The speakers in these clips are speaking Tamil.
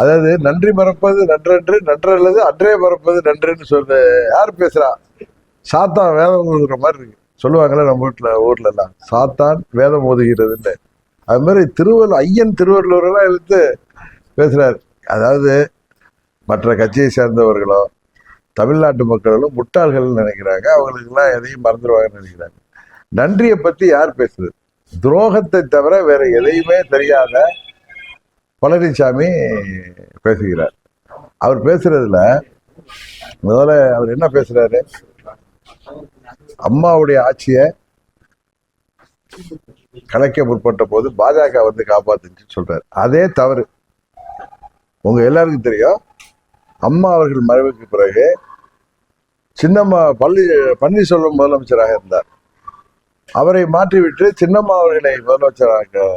அதாவது நன்றி மறப்பது நன்றன்று நன்றல்லது அன்றே மறப்பது நன்றுன்னு சொல்ற யார் பேசுறா? சாத்தான் வேதம் ஓதுகிற மாதிரி இருக்கு. சொல்லுவாங்கல்ல நம்ம வீட்டுல ஊர்ல எல்லாம் சாத்தான் வேதம் ஓதுகிறதுன்னு. அது மாதிரி திருவள்ளுவர் ஐயன் திருவள்ளுவரெல்லாம் எடுத்து பேசுறாரு. அதாவது மற்ற கட்சியை சேர்ந்தவர்களோ தமிழ்நாட்டு மக்களும் முட்டாள்கள்னு நினைக்கிறாங்க. அவங்களுக்கெல்லாம் எதையும் மறந்துடுவாங்கன்னு நினைக்கிறாங்க. நன்றியை பத்தி யார் பேசுறது? துரோகத்தை தவிர வேற எதையுமே தெரியாத பழனிசாமி பேசுகிறார். அவர் பேசுறதுல முதல்ல அவர் என்ன பேசுறாரு? அம்மாவுடைய ஆட்சியை கலைக்க முற்பட்ட போது பாஜக வந்து காப்பாத்துச்சுன்னு சொல்றாரு. அதே தவறு. உங்க எல்லாருக்கும் தெரியும். அம்மா அவர்கள் மறைவுக்கு பிறகு சின்னம்மா பள்ளி பன்னீர்செல்வம் முதலமைச்சராக இருந்தார். அவரை மாற்றிவிட்டு சின்னம்மா அவர்களை முதலமைச்சராக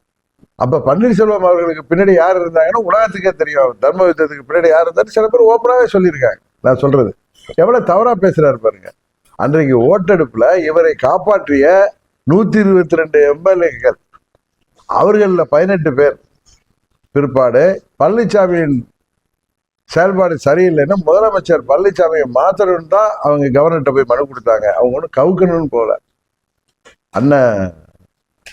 அப்ப பன்னீர்செல்வம் அவர்களுக்கு பின்னாடி யார் இருந்தாங்கன்னா உலகத்துக்கே தெரியும். தர்ம யுத்தத்துக்கு பின்னாடி யார் இருந்தாரு சில பேர் ஓப்பனாவே சொல்லியிருக்காங்க. நான் சொல்றது. எவ்வளவு தவறா பேசுறாரு பாருங்க. அன்றைக்கு ஓட்டெடுப்புல இவரை காப்பாற்றிய நூத்தி இருபத்தி ரெண்டு எம்எல்ஏக்கள். அவர்களில் பதினெட்டு பேர். பிற்பாடு பழனிசாமியின் செயல்பாடு சரியில்லைன்னா முதலமைச்சர் பழனிசாமியை மாத்தணும்னு தான் அவங்க கவர்னர்கிட்ட போய் மனு கொடுத்தாங்க. அவங்க ஒன்றும் கவுக்கணும்னு போகல. அண்ணன்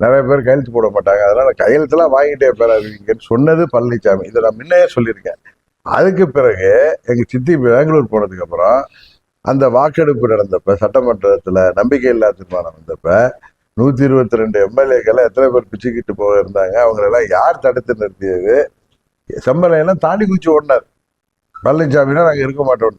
நிறைய பேர் கையெழுத்து போட மாட்டாங்க அதனால கையெழுத்துலாம் வாங்கிட்டே பெறாதீங்கன்னு சொன்னது பழனிசாமி இதை நான் முன்னையே சொல்லியிருக்கேன். அதுக்கு பிறகு எங்கள் சித்தி பெங்களூர் போனதுக்கப்புறம் அந்த வாக்கெடுப்பு நடந்தப்ப நம்பிக்கை நம்பிக்கையில்லா தீர்மானம் வந்தப்ப நூற்றி இருபத்தி ரெண்டு எம்எல்ஏக்களை எத்தனை பேர் பிச்சுக்கிட்டு போக இருந்தாங்க. அவங்களெல்லாம் யார் தடுத்து நிறுத்தியது? செம்மலையெல்லாம் தாண்டி குச்சி ஓடினார். பழனிசாமினா நாங்கள் இருக்க மாட்டோம்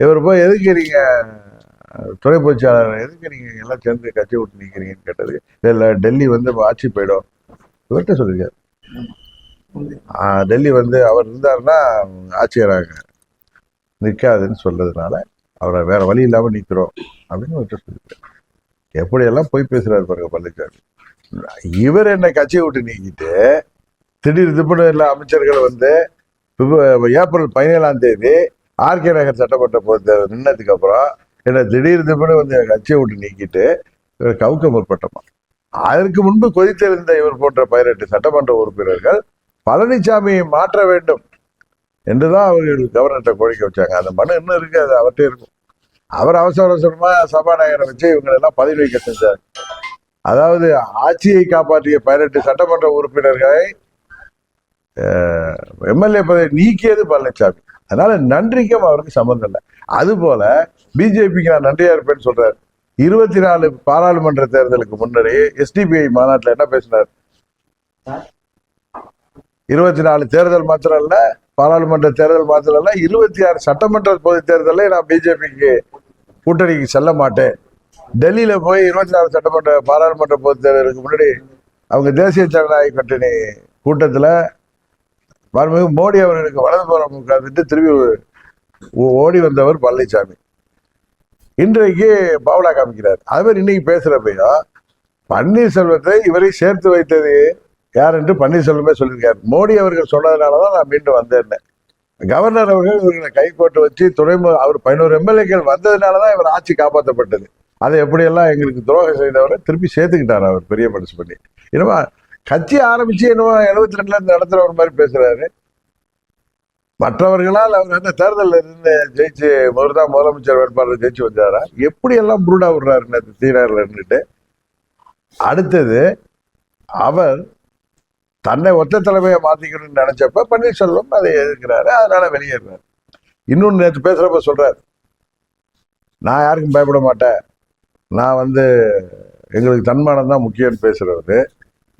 இவர் போய் எதுக்கு நீங்க துணை பொதுச்சாளர் எதுக்கு நீங்க எல்லாம் சேர்ந்து கட்சி விட்டு நிக்கிறீங்கன்னு கேட்டது. இல்ல டெல்லி வந்து ஆட்சி போயிடும். இவர்கிட்ட சொல்லியிருக்காரு. டெல்லி வந்து அவர் இருந்தாருன்னா ஆட்சியராக நிற்காதுன்னு சொல்றதுனால அவரை வேற வழி இல்லாம நிற்கிறோம் அப்படின்னு அவர்கிட்ட சொல்லியிருக்காரு. எப்படியெல்லாம் போய் பேசுறாரு பாருங்க பழனிசாமி இவர் என்ன கட்சியை விட்டு நீக்கிட்டு திடீர் திப்புன்னு எல்லா அமைச்சர்கள் வந்து ஏப்ரல் பதினேழாம் தேதி ஆர்கே நகர் சட்டமன்ற பொறுத்த நின்னதுக்கு அப்புறம் என்னை திடீர்னு கூட வந்து கட்சியை விட்டு நீக்கிட்டு இவர் கவுக்க முற்பட்டமா? அதற்கு முன்பு கொதித்திருந்த இவர் போன்ற பதினெட்டு சட்டமன்ற உறுப்பினர்கள் பழனிசாமியை மாற்ற வேண்டும் என்றுதான் அவர்கள் கவர்னர்கிட்ட கோரிக்கை வச்சாங்க. அந்த மனு இன்னும் இருக்கு அது அவர்கிட்ட இருக்கும். அவர் அவசர அவசரமா சபாநாயகரை வச்சு இவங்களெல்லாம் பதவி வைக்க செஞ்சார் அதாவது ஆட்சியை காப்பாற்றிய பதினெட்டு சட்டமன்ற உறுப்பினர்களை எம்எல்ஏ பதவி நீக்கியது பழனிசாமி அதனால நன்றிக்கும் அவருக்கு சம்மந்தம் இல்லை. அதுபோல பிஜேபிக்கு நான் நன்றியா இருப்பேன்னு சொல்றாரு. இருபத்தி நாலு பாராளுமன்ற தேர்தலுக்கு முன்னாடி எஸ்டிபிஐ மாநாட்டில் என்ன பேசினார்? இருபத்தி நாலு தேர்தல் மாத்திரம் இல்ல பாராளுமன்ற தேர்தல் மாத்திரம் இல்ல இருபத்தி ஆறு சட்டமன்ற பொது தேர்தலில் நான் பிஜேபிக்கு கூட்டணிக்கு செல்ல மாட்டேன். டெல்லியில போய் இருபத்தி நாலு சட்டமன்ற பாராளுமன்ற பொது தேர்தலுக்கு முன்னாடி அவங்க தேசிய ஜனநாயக கூட்டணி கூட்டத்தில் மாண்புமிகு மோடி அவர்களுக்கு வலதுபுறம் உட்கார்ந்துட்டு திரும்பி ஓ- ஓடி வந்தவர் பழனிசாமி. இன்றைக்கு பாவலா காமிக்கிறார். அது மாதிரி இன்னைக்கு பேசுறப்பையும் பன்னீர்செல்வத்தை இவரை சேர்த்து வைத்தது யார் என்று பன்னீர்செல்வமே சொல்லியிருக்கார். மோடி அவர்கள் சொன்னதுனால தான் நான் மீண்டும் வந்தேன் கவர்னர் அவர்கள் இவர்களை கை வச்சு துறைமுக அவர் பதினோரு எம்எல்ஏக்கள் வந்ததுனால தான் இவர் ஆட்சி காப்பாற்றப்பட்டது அதை எப்படியெல்லாம் எங்களுக்கு துரோகம் செய்தவரை திருப்பி சேர்த்துக்கிட்டார் அவர் பெரிய மனசு பண்ணி. என்னமா கட்சி ஆரம்பிச்சு என்னவோ எழுபத்தி ரெண்டுல இருந்து நடத்துறவர் மாதிரி பேசுறாரு. மற்றவர்களால் அவர் அந்த தேர்தலில் இருந்து ஜெயிச்சு அவர் தான் முதலமைச்சர் வேட்பாளர் ஜெயிச்சு வந்தாரா? எப்படி எல்லாம் புருடா விடுறாரு நேற்று தீனாரில் இருந்துட்டு அடுத்தது அவர் தன்னை ஒத்த தலைமையை மாற்றிக்கணும்னு நினைச்சப்ப பன்னீர்செல்வம் அதை எதிர்க்கிறாரு அதனால வெளியேறாரு. இன்னொன்று நேற்று பேசுகிறப்ப சொல்கிறார் நான் யாருக்கும் பயப்பட மாட்டேன். நான் வந்து எங்களுக்கு தன்மானம் தான் முக்கியம்னு பேசுகிறவர்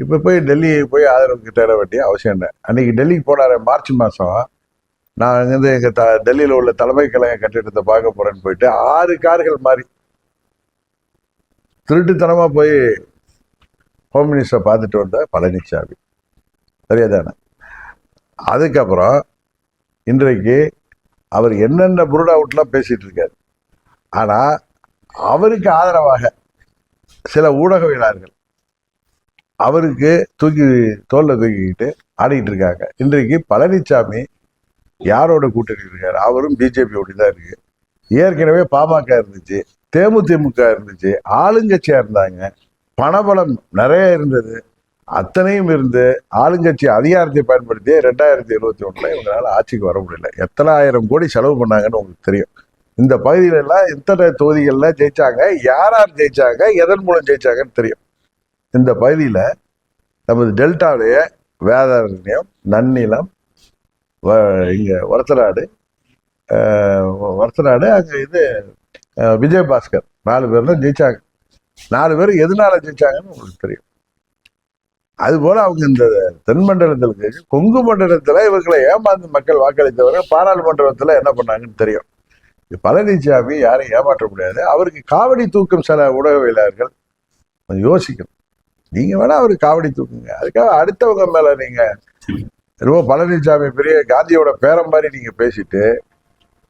இப்போ போய் டெல்லி போய் ஆதரவுக்கு தேட வேண்டிய அவசியம் இல்லை. அன்னைக்கு டெல்லிக்கு போனார் மார்ச் மாதம் நான் அங்கேருந்து எங்கள் த டெல்லியில் உள்ள தலைமை கழக கட்டிடத்தை பார்க்க போகிறேன்னு போயிட்டு ஆறு கார்கள் மாறி திருட்டுத்தனமாக போய் ஹோம் மினிஸ்டரை பார்த்துட்டு வந்த பழனிசாமி சரியாதானே? அதுக்கப்புறம் இன்றைக்கு அவர் என்னென்ன புருடா அவுட்லாம் பேசிகிட்டு இருக்கார். ஆனால் அவருக்கு ஆதரவாக சில ஊடகவியலாளர்கள் அவருக்கு தூக்கி தோல்ல தூக்கிக்கிட்டு ஆடிக்கிட்டு இருக்காங்க. இன்றைக்கு பழனிசாமி யாரோட கூட்டணி இருக்காரு? அவரும் பிஜேபியோட தான் இருக்கு. ஏற்கனவே பாமக இருந்துச்சு தேமுதிமுக இருந்துச்சு ஆளுங்கட்சியா இருந்தாங்க. பணபலம் நிறைய இருந்தது. அத்தனையும் இருந்து ஆளுங்கட்சி அதிகாரத்தை பயன்படுத்தி ரெண்டாயிரத்தி இருபத்தி ஒண்ணுல இவங்களால் ஆட்சிக்கு வர முடியல. எத்தனை ஆயிரம் கோடி செலவு பண்ணாங்கன்னு உங்களுக்கு தெரியும். இந்த பகுதியில எல்லாம் எத்தனை தொகுதிகளில் ஜெயிச்சாங்க யார் யார் ஜெயிச்சாங்க எதன் மூலம் ஜெயிச்சாங்கன்னு தெரியும். இந்த பகுதியில் நமது டெல்டாவுடைய வேதாரண்யம் நன்னிலம் வ- ஒரத்தநாடு ஒரத்தநாடு அங்கே இது விஜயபாஸ்கர். நாலு பேர் தான் ஜெயிச்சாங்க. நாலு பேர் எதனால ஜெயிச்சாங்கன்னு உங்களுக்கு தெரியும். அதுபோல் அவங்க இந்த தென் மண்டலத்தில் கொங்கு மண்டலத்தில் இவர்களை ஏமாந்து மக்கள் வாக்களித்தவர்கள் பாராளுமன்றத்தில் என்ன பண்ணாங்கன்னு தெரியும். பழனிசாமி யாரையும் ஏமாற்ற முடியாது. அவருக்கு காவடி தூக்கும் சில உடகவியலாளர்கள் யோசிக்கணும். நீங்க வேணா அவர் காவடி தூக்குங்க. அதுக்காக அடுத்தவங்க மேல நீங்க ரொம்ப பழனிசாமி பெரிய காந்தியோட பேரம் மாதிரி நீங்க பேசிட்டு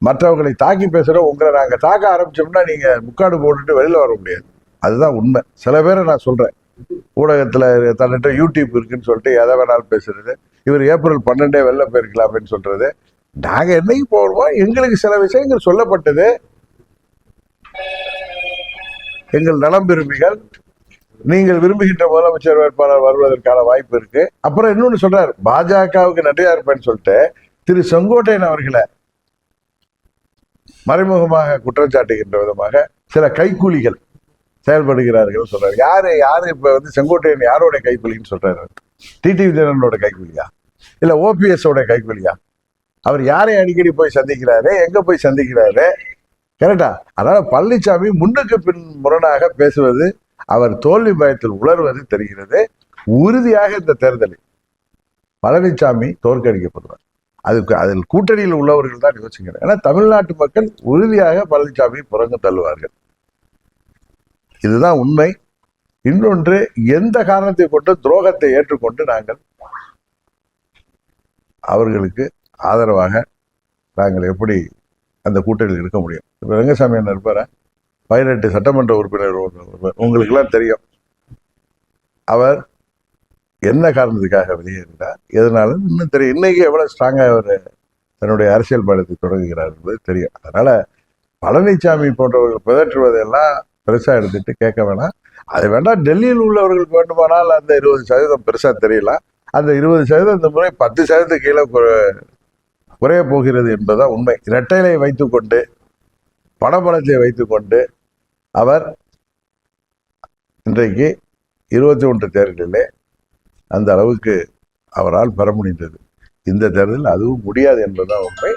மற்றவங்களை தாக்கி பேசுற உங்களை நாங்க தாக்க ஆரம்பிச்சோம்னா நீங்க முக்காடு போட்டுட்டு வெளியில வர முடியாது. அதுதான் உண்மை. சில பேரை நான் சொல்றேன். ஊடகத்துல தன்னிட்ட யூடியூப் இருக்குன்னு சொல்லிட்டு எதை வேணாலும் பேசுறது இவர் ஏப்ரல் பன்னெண்டே வெளில போயிருக்கலாமேன்னு சொல்றது. நாங்க என்னைக்கு போடுவோம் எங்களுக்கு சில விஷயங்கள் சொல்லப்பட்டது. எங்கள் நலம் விரும்பிகள் நீங்கள் விரும்புகின்ற முதலமைச்சர் வேட்பாளர் வருவதற்கான வாய்ப்பு இருக்கு. அப்புறம் இன்னொன்னு சொல்றாரு பாஜகவுக்கு நன்றியா இருப்பேன்னு சொல்லிட்டு திரு செங்கோட்டையன் அவர்களை மறைமுகமாக குற்றம் சாட்டுகின்ற விதமாக சில கைக்கூலிகள் செயல்படுகிறார்கள் சொல்றாரு. யாரு யாரு இப்ப வந்து செங்கோட்டையன் யாரோட கைக்கூலின்னு சொல்றாரு? டிடிவி தினனோட கைக்கூலியா? இல்ல ஓபிஎஸ் ஓட கைக்கூலியா? அவர் யாரை அடிக்கடி போய் சந்திக்கிறாரு? எங்க போய் சந்திக்கிறாரு? கரெக்டா அதனால பழனிசாமி முன்னுக்கு பின் முரணாக பேசுவது அவர் தோல்வி பயத்தில் உணர்வது தெரிகிறது. உறுதியாக இந்த தேர்தலில் பழனிசாமி தோற்கடிக்கப்படுவார். அதுக்கு அதில் கூட்டணியில் உள்ளவர்கள் தான் யோசிக்கிறேன் ஏன்னா தமிழ்நாட்டு மக்கள் உறுதியாக பழனிசாமி புறங்க தள்ளுவார்கள். இதுதான் உண்மை. இன்னொன்று எந்த காரணத்தை கொண்டு துரோகத்தை ஏற்றுக்கொண்டு நாங்கள் அவர்களுக்கு ஆதரவாக நாங்கள் எப்படி அந்த கூட்டணியில் இருக்க முடியும்? இப்போ ரங்கசாமி என்ன இருப்பாரா? பதினெட்டு சட்டமன்ற உறுப்பினர் உங்களுக்கெல்லாம் தெரியும். அவர் என்ன காரணத்துக்காக வெளியேறினார்? எதனால? இன்னும் தெரியும். இன்னைக்கு எவ்வளோ ஸ்ட்ராங்காக அவர் தன்னுடைய அரசியல் பயணத்தை தொடங்குகிறார் என்பது தெரியும். அதனால பழனிசாமி போன்றவர்கள் பிதற்றுவதெல்லாம் பெருசாக எடுத்துட்டு கேட்க வேணாம். அது வேண்டாம் டெல்லியில் உள்ளவர்களுக்கு வேண்டுமானால் அந்த இருபது சதவீதம் பெருசாக தெரியல. அந்த இருபது சதவீதம் இந்த முறை பத்து சதவீதம் கீழே குறைய போகிறது என்பதுதான் உண்மை. இரட்டைகளை வைத்துக்கொண்டு பணபலத்தை வைத்துக்கொண்டு அவர் இன்றைக்கு இருபத்தி ஒன்று தேர்தலிலே அந்த அளவுக்கு அவரால் பெற முடிந்தது. இந்த தேர்தலில் அதுவும் முடியாது என்பதுதான் உண்மை.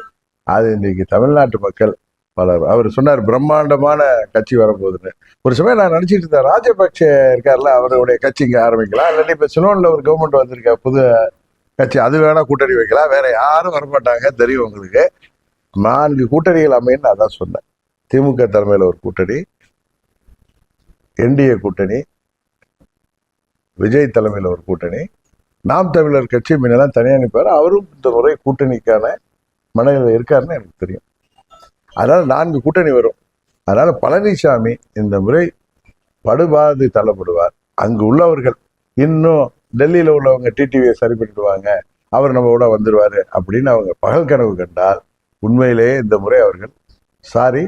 அது இன்றைக்கு தமிழ்நாட்டு மக்கள் பலர் அவர் சொன்னார் பிரம்மாண்டமான கட்சி வரப்போகுதுன்னு ஒரு சமயம் நான் நினச்சிட்டு இருந்தேன் ராஜபக்ஷ இருக்கார்ல அவருடைய கட்சி இங்கே ஆரம்பிக்கலாம். இல்லாட்டி இப்போ சிலோன்ல ஒரு கவர்மெண்ட் வந்திருக்கா புது கட்சி அது வேணா கூட்டணி வைக்கலாம். வேற யாரும் வரமாட்டாங்க தெரியும் உங்களுக்கு. நான்கு கூட்டணிகள் அமைன்னு அதான் சொன்னேன். திமுக தலைமையில் ஒரு கூட்டணி என்டிஏ கூட்டணி விஜய் தலைமையில் ஒரு கூட்டணி. நாம் தமிழர் கட்சி முன்னெல்லாம் தனியாக நிற்பார் அவரும் இந்த முறை கூட்டணிக்கான மனநிலையில் இருக்காருன்னு எனக்கு தெரியும். அதனால் நான்கு கூட்டணி வரும். அதனால பழனிசாமி இந்த முறை படுபாது தள்ளப்படுவார். அங்கு உள்ளவர்கள் இன்னும் டெல்லியில உள்ளவங்க டிடிவியை சரி பண்ணிடுவாங்க. அவர் நம்ம கூட வந்துடுவார் அப்படின்னு அவங்க பகல் கனவு கண்டால் உண்மையிலேயே இந்த முறை அவர்கள் சாரி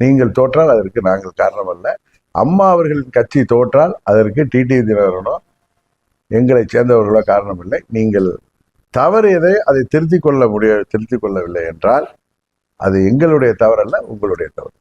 நீங்கள் தோற்றால் அதற்கு நாங்கள் காரணம் அல்ல அம்மா அவர்களின் கட்சி தோற்றால் அதற்கு டிடி தினகரனோ எங்களை சேர்ந்தவர்களோ காரணமில்லை. நீங்கள் தவறியதை அதை திருத்திக் கொள்ள முடிய திருத்திக் கொள்ளவில்லை என்றால் அது எங்களுடைய தவறல்ல உங்களுடைய தவறு.